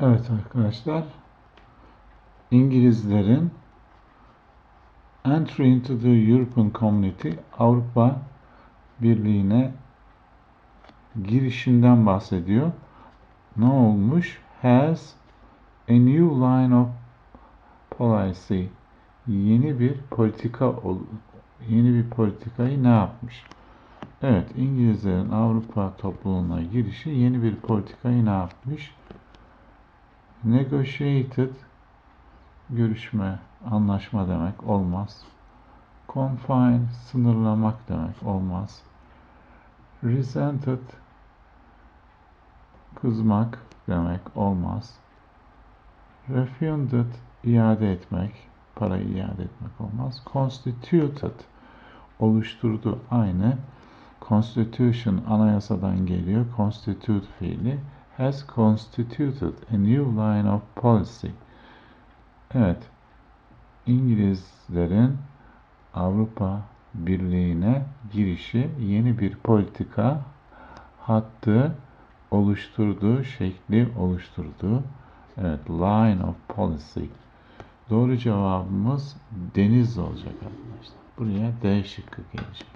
Evet arkadaşlar. İngilizlerin entry into the European Community Avrupa Birliği'ne girişinden bahsediyor. Ne olmuş? Has a new line of policy. Yeni bir politika ol- yeni bir politikayı ne yapmış? Evet, İngilizlerin Avrupa topluluğuna girişi yeni bir politikayı ne yapmış? Negotiated görüşme, anlaşma demek olmaz. Confine sınırlamak demek olmaz. Resented kızmak demek olmaz. Refunded iade etmek, parayı iade etmek olmaz. Constituted oluşturdu aynı. Constitution anayasadan geliyor. Constitute fiili has constituted a new line of policy. Evet. İngilizlerin Avrupa Birliği'ne girişi yeni bir politika hattı oluşturduğu şekli oluşturdu. Evet, line of policy. Doğru cevabımız deniz olacak arkadaşlar. Buraya D şıkkı gelecek.